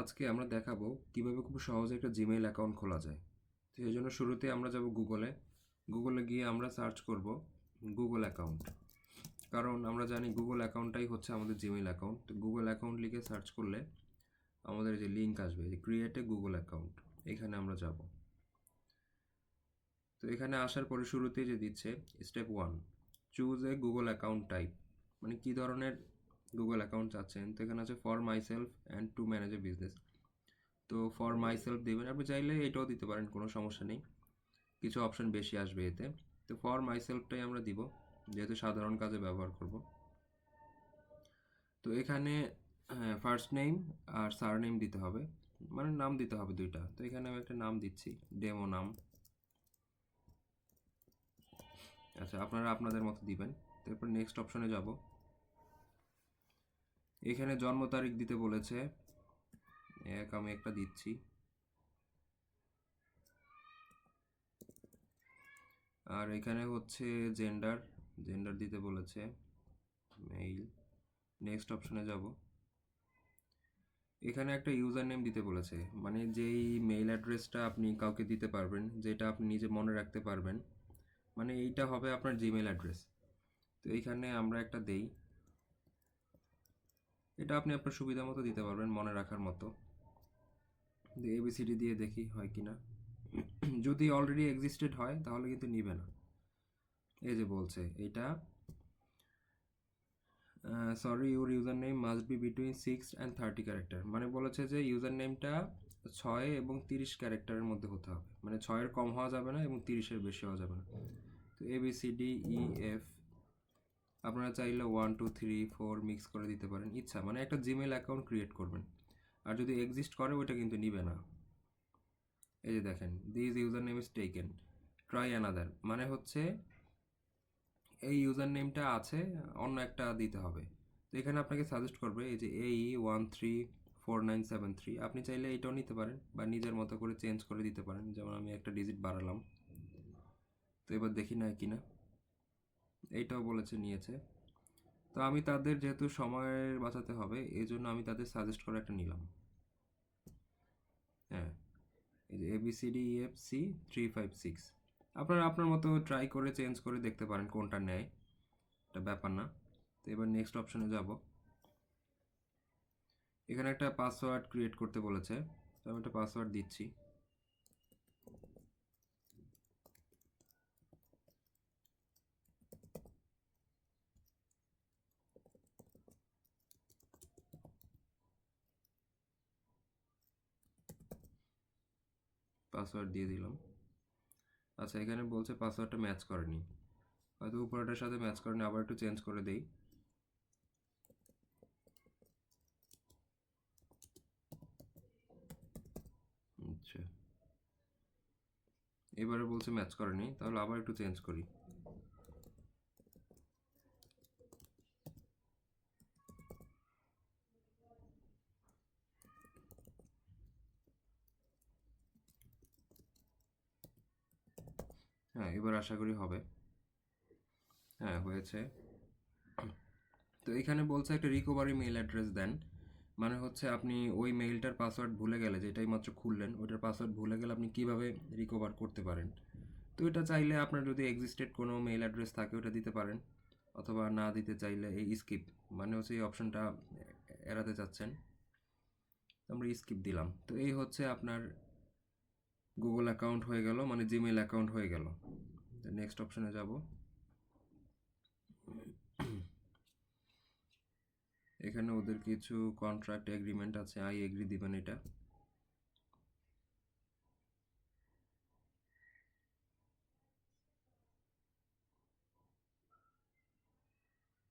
আজকে আমরা দেখাবো কীভাবে খুব সহজে একটা জিমেইল অ্যাকাউন্ট খোলা যায়। তো এই জন্য শুরুতে আমরা যাব গুগলে গুগলে গিয়ে আমরা সার্চ করব গুগল অ্যাকাউন্ট কারণ আমরা জানি গুগল অ্যাকাউন্টটাই হচ্ছে আমাদের জিমেইল অ্যাকাউন্ট তো গুগল অ্যাকাউন্ট লিখে সার্চ করলে আমাদের যে লিঙ্ক আসবে, যে ক্রিয়েট গুগল অ্যাকাউন্ট এখানে আমরা যাব। তো এখানে আসার পরে শুরুতেই যে দিচ্ছে step one choose a Google account type মানে কী ধরনের গুগল অ্যাকাউন্ট চাচ্ছেন তো এখানে আছে for myself and to manage a business তো ফর মাই সেলফ দেবেন আপনি চাইলে এটাও দিতে পারেন কোনো সমস্যা নেই। কিছু অপশন বেশি আসবে এতে। তো ফর মাই সেলফটাই আমরা দিব যেহেতু সাধারণ কাজে ব্যবহার করব। তো এখানে ফার্স্ট নেম আর সার নেম দিতে হবে। মানে নাম দিতে হবে দুইটা। তো এখানে আমি একটা নাম দিচ্ছি ডেমো নাম। আচ্ছা আপনারা আপনাদের মতো দিবেন। তারপর নেক্সট অপশনে যাব। এখানে জন্ম তারিখ দিতে বলেছে। এক, আমি একটা দিচ্ছি। আর এখানে হচ্ছে জেন্ডার জেন্ডার দিতে বলেছে। মেইল নেক্সট অপশনে যাব। এখানে একটা ইউজার নেম দিতে বলেছে। মানে যেই মেইল অ্যাড্রেসটা আপনি কাউকে দিতে পারবেন, যেটা আপনি নিজে মনে রাখতে পারবেন মানে এইটা হবে আপনার জিমেল অ্যাড্রেস তো এইখানে আমরা একটা দেই। এটা আপনি আপনার সুবিধা মতো দিতে পারবেন, মনে রাখার মতো। এবিসিডি দিয়ে দেখি হয় কি না যদি অলরেডি এক্সিস্টেড হয়, তাহলে কিন্তু নিবে না। এই যে বলছে, এটা sorry your username must be between six and thirty character মানে বলেছে যে ইউজার নেমটা ছয় এবং তিরিশ ক্যারেক্টারের মধ্যে হতে হবে। মানে ছয়ের কম হওয়া যাবে না এবং তিরিশের বেশি হওয়া যাবে না। তো A B C D E F আপনারা চাইলে one two three four mix করে দিতে পারেন। ইচ্ছা মানে একটা জিমেল অ্যাকাউন্ট ক্রিয়েট করবেন। আর যদি এক্সিস্ট করে, ওইটা কিন্তু নিবে না। এই যে দেখেন this username is taken try another মানে হচ্ছে এই ইউজার নেমটা আছে, অন্য একটা দিতে হবে। তো এখানে আপনাকে সাজেস্ট করবে, এই যে এই one three four nine seven three আপনি চাইলে এইটাও নিতে পারেন, বা নিজের মতো করে চেঞ্জ করে দিতে পারেন। যেমন আমি একটা ডিজিট বাড়ালাম। তো এবার দেখি না কি না এইটাও বলেছে, নিয়েছে। তো আমি তাদের যেহেতু সময় বাঁচাতে হবে এই জন্য আমি তাদের সাজেস্ট করে একটা নিলাম। হ্যাঁ এই যে A B C D F C three five six আপনারা আপনার মতো ট্রাই করে চেঞ্জ করে দেখতে পারেন কোনটা নেয়। এটা ব্যাপার না। তো এবার নেক্সট অপশনে যাব। এখানে একটা পাসওয়ার্ড ক্রিয়েট করতে বলেছে। তো আমি একটা পাসওয়ার্ড দিচ্ছি। পাসওয়ার্ড দিয়ে দিলাম। আচ্ছা এখানে বলছে পাসওয়ার্ডটা ম্যাচ করেনি। হয়তো উপরেটার সাথে ম্যাচ করেনি, আবার একটু চেঞ্জ করে দেই। আচ্ছা। এবারে বলছে ম্যাচ করেনি, তাহলে আবার একটু চেঞ্জ করি। হ্যাঁ এবার আশা করি হবে। হ্যাঁ হয়েছে। তো এখানে বলছে একটা রিকভারি মেইল অ্যাড্রেস দেন। মানে হচ্ছে আপনি ওই মেইলটার পাসওয়ার্ড ভুলে গেলে, যেটাই মাত্র খুললেন, ওইটার পাসওয়ার্ড ভুলে গেলে আপনি কীভাবে রিকভার করতে পারেন? তো এটা চাইলে আপনার যদি এক্সিস্টেড কোনো মেইল অ্যাড্রেস থাকে, ওটা দিতে পারেন। অথবা না দিতে চাইলে এই স্কিপ মানে হচ্ছে এই অপশনটা এড়াতে চাচ্ছেন। আমরা স্কিপ দিলাম। তো এই হচ্ছে আপনার গুগল অ্যাকাউন্ট হয়ে গেল মানে জিমেল অ্যাকাউন্ট হয়ে গেল। নেক্সট অপশনে যাব। এখানে ওদের কিছু কন্ট্রাক্ট এগ্রিমেন্ট আছে আই এগ্রি দিবেন এটা।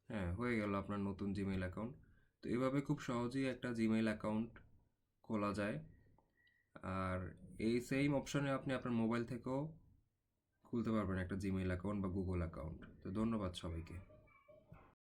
হ্যাঁ হয়ে গেল আপনার নতুন জিমেইল অ্যাকাউন্ট তো এভাবে খুব সহজেই একটা জিমেইল অ্যাকাউন্ট খোলা যায়। আর এই সেম অপশনে আপনি আপনার মোবাইল থেকেও খুলতে পারবেন একটা জিমেইল অ্যাকাউন্ট বা গুগল অ্যাকাউন্ট তো ধন্যবাদ সবাইকে।